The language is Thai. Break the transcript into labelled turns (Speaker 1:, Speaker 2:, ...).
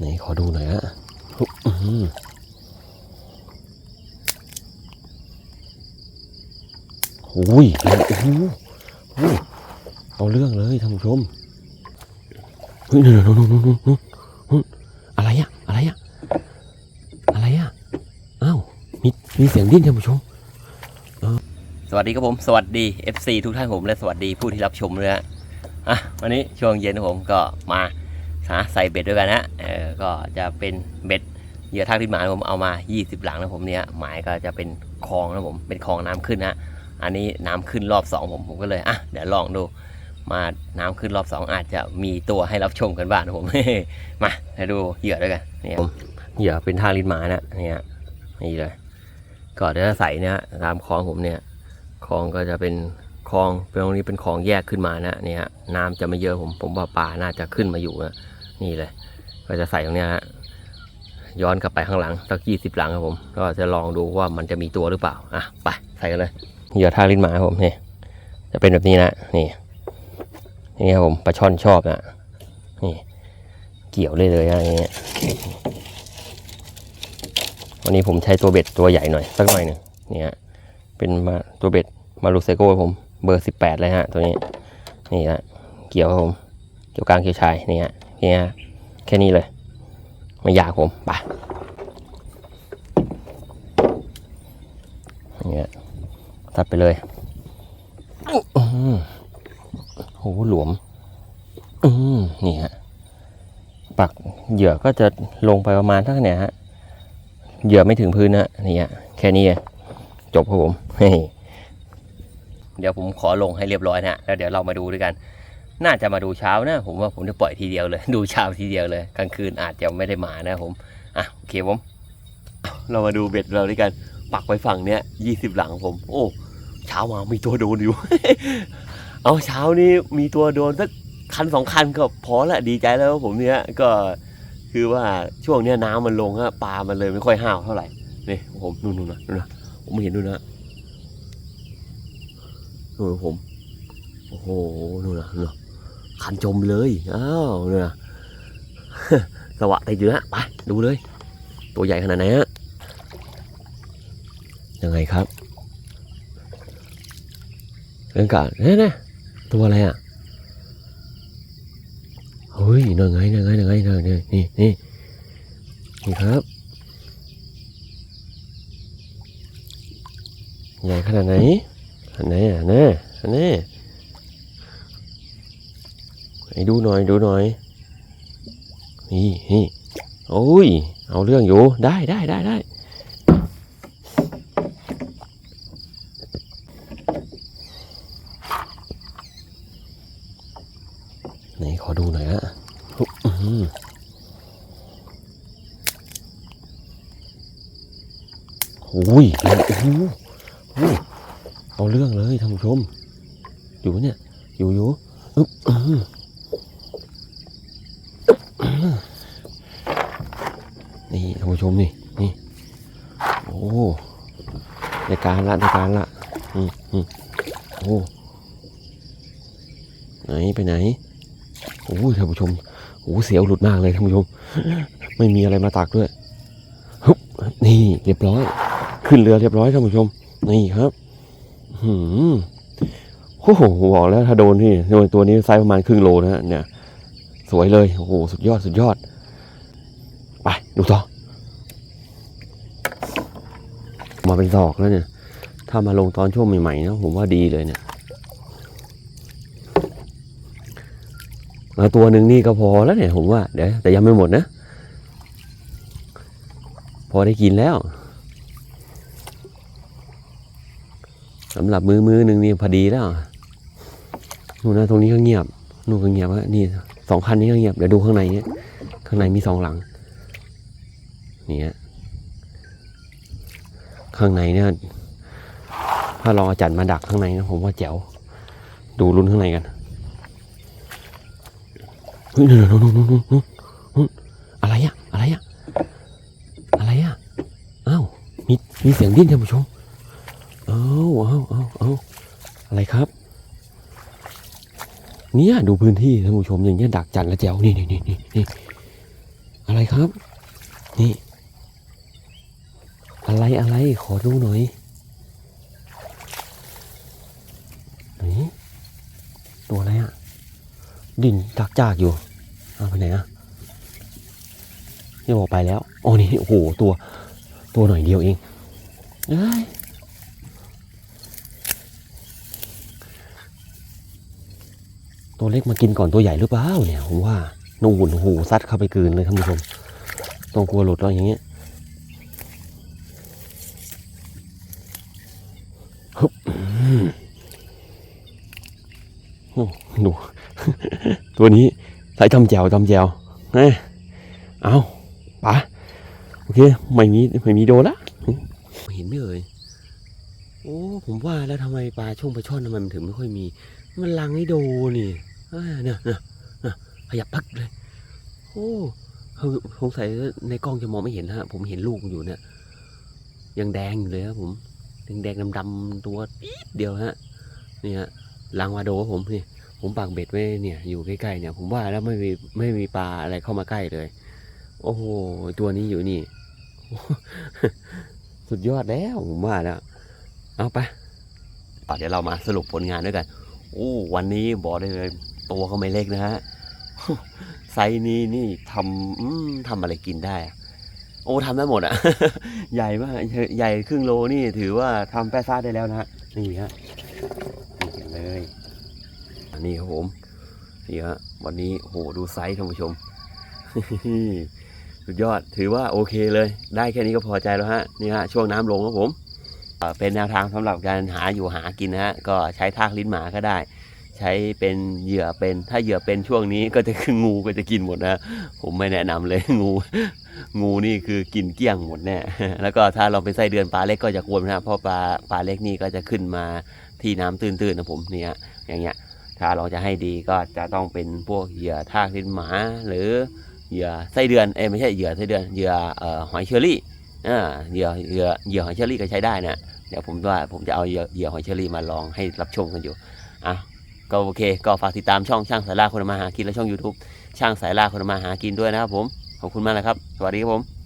Speaker 1: ไหนขอดูหน่อยฮะอื้ยโอ้โหเอาเรื่องเลยท่านผู้ชมเฮ้ยอะไรอะอะไรอะอะไรอะอ้าวมีมีเสียงดิ้นท่านผู้ชม
Speaker 2: สวัสดีครับผม สวัสดี FC ทุกท่านผมและสวัสดีผู้ที่รับชมด้วยฮะอะวันนี้ช่วงเย็นผมก็มา หาใส่เบ็ดด้วยกันนะเออก็จะเป็นเบ็ดเหยื่อทากที่หมาผมเอามา 20 หลังนะผมเนี่ยหมายก็จะเป็นคลองนะผมเป็นคลองน้ำขึ้นนะอันนี้น้ำขึ้นรอบสองผมผมก็เลยอะเดี๋ยวลองดูมาน้ำขึ้นรอบสองอาจจะมีตัวให้รับชมกันบ้างนะผมมาให้ดูเหยื่อด้วยกันเนี่ยผมเหยื่อเป็นทากลิ้นหมานะเนี่ยนี่เลยก็เดี๋ยวจะใส่เนี่ยตามคลองผมเนี่ยคลองก็จะเป็นคลองตรงนี้เป็นคลองแยกขึ้นมานะเนี่ยน้ำจะไม่เยอะผมผมว่าปลาน่าจะขึ้นมาอยู่นะ นี่เลย ก็จะใส่ตรงนี้ฮะย้อนกลับไปข้างหลังสักยี่สิบหลังครับผมก็จะลองดูว่ามันจะมีตัวหรือเปล่าอะไปใส่กันเลยเหยื่อท่าลิ้นหมาครับผมนี่จะเป็นแบบนี้นะนี่นี่ครับผมปลาช่อนชอบนะนี่เกี่ยวเลยเลยอะไรเงี้ยวันนี้ผมใช้ตัวเบ็ดตัวใหญ่หน่อยสักหน่อยหนึ่งเนี่ยเป็นมาตัวเบ็ดมาลูเซโก้ผมเบอร์สิบแปดเลยฮะตัวนี้นี่ฮะเกี่ยวครับผมเกี่ยวกลางเกี่ยวชายนี่ฮะ นี่ฮะแค่นี้เลย ไม่ยากผมไปนี่ฮะตัดไปเลยอื้อหือโหหลวม อืมนี่ฮะ ปักเหยื่อก็จะลงไปประมาณเท่าไหร่ฮะ เหยื่อไม่ถึงพื้นนะนี่ฮะ แค่นี้เองจบครับผมเฮ้ยเดี๋ยวผมขอลงให้เรียบร้อยนะแล้วเดี๋ยวเรามาดูด้วยกัน น่าจะมาดูเช้านะ ผมว่าผมจะปล่อยทีเดียวเลย ดูเช้าทีเดียวเลยกลางคืนอาจจะไม่ได้มานะผมอะโอเคผม เรามาดูเบ็ดเราด้วยกัน ปักไว้ฝั่งเนี้ยยี่สิบหลังผม โอ้เช้ามามีตัวโดนอยู่ เอาเช้านี้มีตัวโดนสักคันสองคันก็พอละดีใจแล้วผมเนี้ยก็คือว่าช่วงเนี้ยน้ำมันลงอะปลามันเลยไม่ค่อยห้าวเท่าไหร่นี่ผมนู่นนู่นนะนู่นนะผมเห็นด้วยนะนู่นผมโอ้โหนู่นนะนู่นนะ คันจมเลยอ้าวนู่นนะสวะติดอยู่นะไปดูเลย ตัวใหญ่ขนาดไหนฮะยังไงครับเรื่องกาเนี่ยนะตัวอะไรอะเฮ้ยนั่งไงนั่งไงนั่งไงนั่งนี่นี่นี่นี่ครับใหญ่ขนาดไหนอันไหนอะแน่อันนี้ ให้ดูหน่อยดูหน่อย นี่นี่โอ้ย เอาเรื่องอยู่ ได้ได้ได้ได้ ไหนขอดูหน่อยฮะอื้อหือโอ้ยโอ้โหเอาเรื่องเลยท่านผู้ชม อยู่เนี่ย อยู่อยู่อึ๊บอื้อหืออื้อนี่ท่าน ผู้ชมนี่นี่โอ้ในการละในการละนี่นี่โอ้ไหนไปไหนโอ้ท่านผู้ชมโอ้เสียวหลุดมากเลยท่านผู้ชม ไม่มีอะไรมาตักด้วยฮึบนี่เรียบร้อย ขึ้นเรือเรียบร้อยท่านผู้ชม นี่ครับหืมโอ้โหบอกแล้วถ้าโดนที่โดนตัวนี้ไซส์ประมาณครึ่งโลนะฮะเนี่ย สวยเลย โอ้โห สุดยอด สุดยอด ไป ดูต่อ มาเป็นศอกแล้วเนี่ย ถ้ามาลงตอนช่วงใหม่ๆนะผมว่าดีเลยเนี่ยมาตัวหนึ่งนี่ก็พอแล้วเนี่ยผมว่าเดี๋ยวแต่ยังไม่หมดนะ พอได้กินแล้วสำหรับมือมือหนึ่งนี่พอดีแล้วนู่นนะตรงนี้ก็เงียบนู่นก็เงียบฮะนี่สองคันนี้ก็เงียบเดี๋ยวดูข้างในเนี่ยข้างในมีสองหลังเนี่ย ข้างในเนี่ย ถ้าลองอาจัดมาดักข้างในนะผมว่าแจ๋ว ดูลุ้นข้างในกันเฮ้ยนู่นนู่นนู่นนู่นอะไรอะอะไรอะอะไรอะอ้าวมีมีเสียงดิ้นท่านผู้ชมเอาเอาเอาเอาอะไรครับ เนี่ยดูพื้นที่ท่านผู้ชมอย่างเงี้ยดักจันแล้วแจ๋วนี่นี่นี่นี่อะไร
Speaker 1: ครับ นี่ อะไรอะไรขอดูหน่อยไหนตัวอะไรอะดินจักจากอยู่เอาไปไหนอะที่บอกไปแล้วอ๋อนี่โอ้โหตัวตัวหน่อยเดียวเองเอ้ยตัวเล็กมากินก่อนตัวใหญ่หรือเปล่าเนี่ยผมว่านูนโอ้โหซัดเข้าไปกืนเลยท่านผู้ชมต้องกลัวหลุดแล้วอย่างเงี้ยฮึบอืมโอ้ ดู ตัวนี้ใส่จำแจวจำแจวเอ้ยเอาปะโอเค ไม่มีไม่มีโดนละ เห็นไหมเอ่ยโอ้ผมว่าแล้วทำไมปลาช่วงปลาช่อนทำไมมันถึงไม่ค่อยมี มันลังให้โดนี่เนี่ยเนี่ยเนี่ยขยับพักเลย โอ้เฮ้ยสงสัยในกล้องจะมองไม่เห็นฮะ ผมเห็นลูกอยู่เนี่ยยังแดงอยู่เลยครับผมแดงแดงดำๆตัวเดียวฮะนี่ฮะ ลังวาโดครับผมนี่ผมปักเบ็ดไว้เนี่ยอยู่ใกล้ๆเนี่ยผมว่าแล้วไม่มีไม่มีปลาอะไรเข้ามาใกล้เลย โอ้โหตัวนี้อยู่นี่ สุดยอดแล้วผมว่าแล้วเอาไปต่อเดี๋ยวเรามาสรุปผลงานด้วยกันโอ้วันนี้บอกได้เลยตัวก็ไม่เล็กนะฮะไซนี้นี่ทำทำอะไรกินได้อะโอ้ทำได้หมดอะ ใหญ่มากใหญ่ครึ่งโลนี่ถือว่าทำแป้ซ่าได้แล้วนะฮะนี่ฮะ เห็นเลยอันนี้ครับผมนี่ฮะวันนี้โหดูไซส์ท่านผู้ชมสุดยอดถือว่าโอเคเลย ได้แค่นี้ก็พอใจแล้วฮะนี่ฮะช่วงน้ำลงครับผมเป็นแนวทางสำหรับการหาอยู่หากินนะฮะก็ใช้ทากลิ้นหมาก็ได้ ใช้เป็นเหยื่อเป็นถ้าเหยื่อเป็นช่วงนี้ก็จะคืองูก็จะกินหมดนะผมไม่แนะนำเลยงู งูนี่คือกินเกลี้ยงหมดแน่แล้วก็ถ้าเราเป็นไส้เดือนปลาเล็กก็จะกวนนะเพราะปลาปลาเล็กนี่ก็จะขึ้นมา ที่น้ำตื้นๆนะผมเนี่ยอย่างเงี้ยถ้าเราจะให้ดีก็จะต้องเป็นพวกเหยื่อทากลิ้นหมาหรือเหยื่อไส้เดือนเอ้ไม่ใช่เหยื่อไส้เดือนเหยื่อหอยเชอรี่อ่าเหยื่อเหยื่อเหยื่อหอยเชอรี่ก็ใช้ได้นะเดี๋ยวผมว่าผมจะเอาเหยื่อหอยเชอรี่มาลองให้รับชมกันอยู่อะก็โอเค ก็ฝากติดตามช่องช่างสายล่าคนมาหากินและช่อง YouTube ช่างสายล่าคนมาหากินด้วยนะครับผม ขอบคุณมากนะครับ สวัสดีครับผม